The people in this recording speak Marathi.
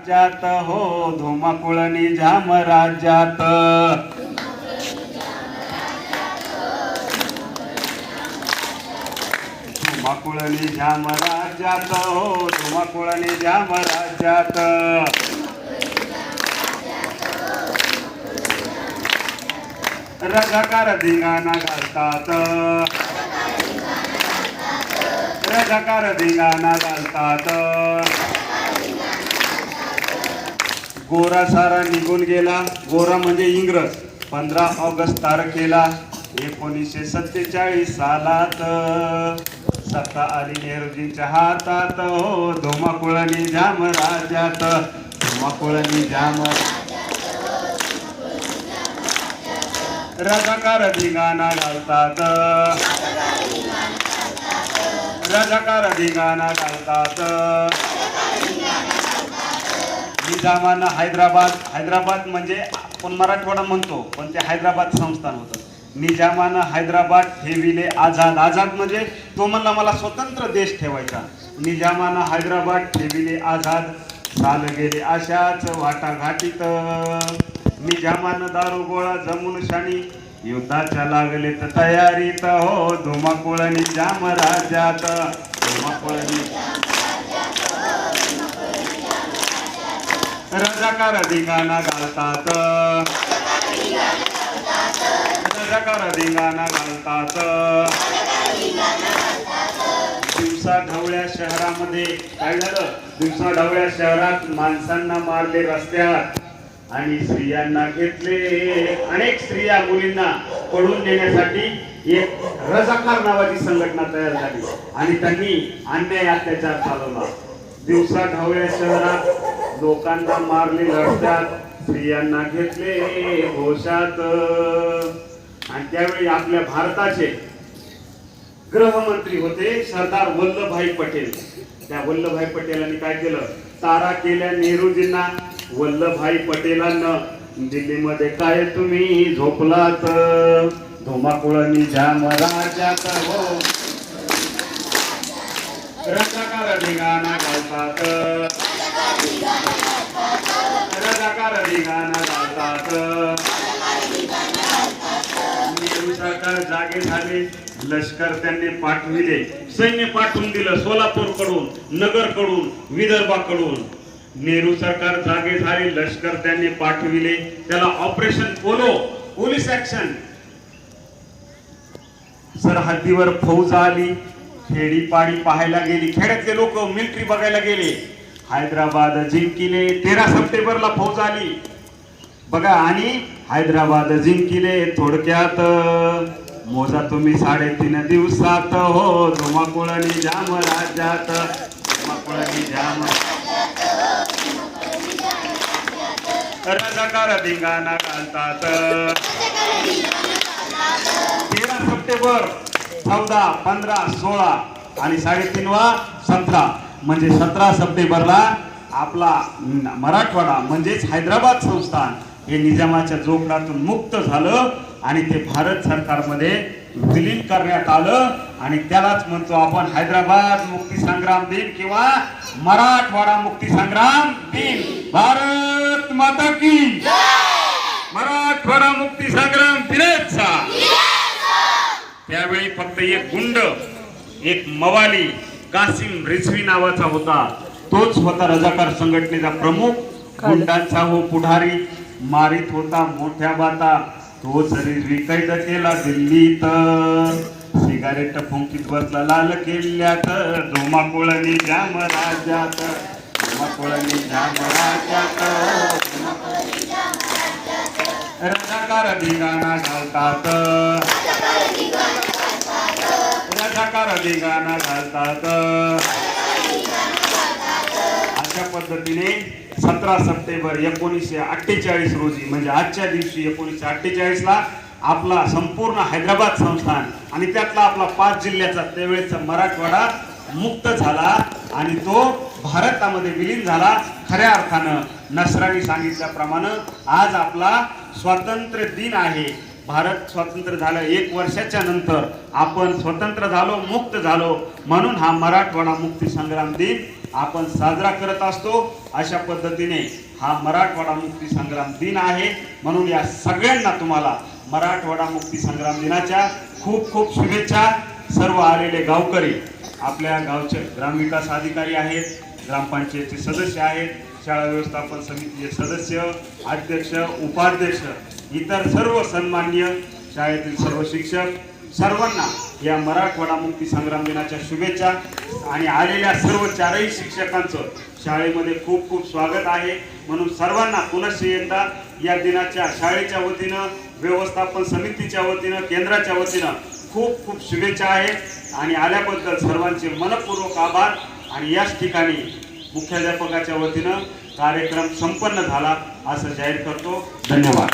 राज्यात हो धुमाकुळणी झाम राज्यात धुमाकुळणी झाम राज्यात हो धुमाकुळणी झाम राज्यात रजाकार धिंगाणा घालतात. रजाकार धिंगाणा घालतात. गोरा सारा निघून गेला. गोरा म्हणजे इंग्रज. पंधरा ऑगस्ट तारखेला एकोणीसशे सत्तेचाळीस सालात सत्ता आली नेहरूजींच्या हातात. हो धुमाकुळणी जाम राज्यात. धुमाकुळणी जाम रजाकार धिंगाणा घालतात. रजाकार धिंगाणा घालतात. निजामानं हैदराबाद हैदराबाद म्हणजे आपण मराठवाडा म्हणतो पण ते हैदराबाद संस्थान होतं. निजामानं हैदराबाद ठेविले आझाद. आझाद म्हणजे तो म्हणला मला स्वतंत्र देश ठेवायचा. निजामानं हैदराबाद ठेविले आझाद. साल गेले अशाच वाटाघाटीत. निजामानं दारू गोळा जमून शाणी. युद्धाच्या लागले तर तयारीत. हो धुमाकुळ निजाम राज्यात. धुमाकुळ रजाकार धिंगाणा घालतात. रजाकार धिंगाणा घालतात. दिवसा ढवळ्या शहरामध्ये काय झालं दिवसा ढवळ्या शहरात माणसांना मारले रस्त्यात आणि स्त्रियांना घेतले. अनेक स्त्रिया मुलींना पळून देण्यासाठी एक रजाकार नावाची संघटना तयार झाली आणि त्यांनी अन्याय अत्याचार चालवला. दिवसा ढवळ्या शहरात लोकांना मारले लढतात स्त्रियांना घेतले घोषात. आणि त्यावेळी आपल्या भारताचे गृहमंत्री होते सरदार वल्लभभाई पटेल. त्या वल्लभभाई पटेलांनी काय केलं? तारा केल्या नेहरूजींना. वल्लभभाई पटेलांना दिल्लीमध्ये काय तुम्ही झोपलात? धुमाकुळांनी जाम राज्यात हो? रजाकार धिंगाणा घालतात जागे झाले. लष्कर त्यांनी पाठविले सैन्य पाठवून दिलं सोलापूरकडून नगरकडून विदर्भाकडून. नेहरू सरकार जागे झाले लष्कर त्यांनी पाठविले त्याला ऑपरेशन पोलो पोलीस ऍक्शन सरहद्दीवर फौज आली. खेडीपाडी पाहायला गेली. खेड्यातले लोक मिलिटरी बघायला गेले. हैदराबाद जिंकिले तेरा सप्टेंबरला फौज आली। बघा आणि हैदराबाद जिंकिले थोडक्यात मोजा तुम्ही साडेतीन दिवसात हो धुमाकुळणी जाम राज्यात धुमाकुळणी जाम रजाकार धिंगाणा घालतात. तेरा सप्टेंबर चौदा पंधरा सोळा आणि साडेतीनवा सतरा. म्हणजे सतरा सप्टेंबरला आपला मराठवाडा म्हणजेच हैदराबाद संस्थान हे निजामाच्या जोखडातून मुक्त झालं आणि ते भारत सरकारमध्ये विलीन करण्यात आलं. आणि त्यालाच म्हणतो आपण हैदराबाद मुक्ती संग्राम दिन किंवा मराठवाडा मुक्ती संग्राम दिन. भारत माता की मराठवाडा मुक्ती संग्राम दिनेचा त्यावेळी फक्त एक गुंड एक मवाली कासिम रिझवी नावाचा होता. तोच होता रजाकार संघटनेचा प्रमुख. गुंडांचा हो पुढारी. मारित होता मोठ्या बाता. तोच रिझवी कैद केला दिल्लीत. सिगारेट फुंकीत बसला लाल किल्ल्यात. धुमाकुळणी जाम राज्यात. धुमाकुळणी जाम राज्यात. रजाकार धिंगाणा घालतात. रजाकार धिंगाणा घालतात. अशा पद्धतीने सतरा सप्टेंबर एकोणीसशे अठ्ठेचाळीस रोजी म्हणजे आजच्या दिवशी एकोणीसशे अठ्ठेचाळीसला आपला संपूर्ण हैदराबाद संस्थान आणि त्यातला आपला पाच जिल्ह्याचा त्यावेळेचा मराठवाडा मुक्त झाला आणि तो भारतामध्ये विलीन झाला. खऱ्या अर्थानं नसरांनी सांगितल्याप्रमाणे आज आपला स्वातंत्र्य दिन आहे. भारत स्वतंत्र झालं एक वर्षाच्या नंतर आपण स्वतंत्र झालो मुक्त झालो. म्हणून हा मराठवाडा मुक्ती संग्राम दिन आपण साजरा करत असतो. अशा पद्धतीने हा मराठवाडा मुक्ती संग्राम दिन आहे. म्हणून या सगळ्यांना तुम्हाला मराठवाडा मुक्ती संग्राम दिनाच्या खूप खूप शुभेच्छा. सर्व आलेले गावकरी आपल्या गावचे ग्रामविकास अधिकारी आहेत ग्रामपंचायतचे सदस्य आहेत शाळा व्यवस्थापन समितीचे सदस्य अध्यक्ष उपाध्यक्ष इतर सर्व सन्मान्य शाळेतील सर्व शिक्षक सर्वांना या मराठवाडा मुक्ती संग्राम दिनाच्या शुभेच्छा आणि आलेल्या सर्व चारही शिक्षकांचं शाळेमध्ये खूप खूप स्वागत आहे. म्हणून सर्वांना पुनश्च एकदा या दिनाच्या शाळेच्या वतीनं व्यवस्थापन समितीच्या वतीनं केंद्राच्या वतीनं खूप खूप शुभेच्छा आहेत आणि आल्याबद्दल सर्वांचे मनपूर्वक आभार. आणि याच ठिकाणी मुख्याध्यापकाच्या वतीनं कार्यक्रम संपन्न झाला असं जाहीर करतो. धन्यवाद.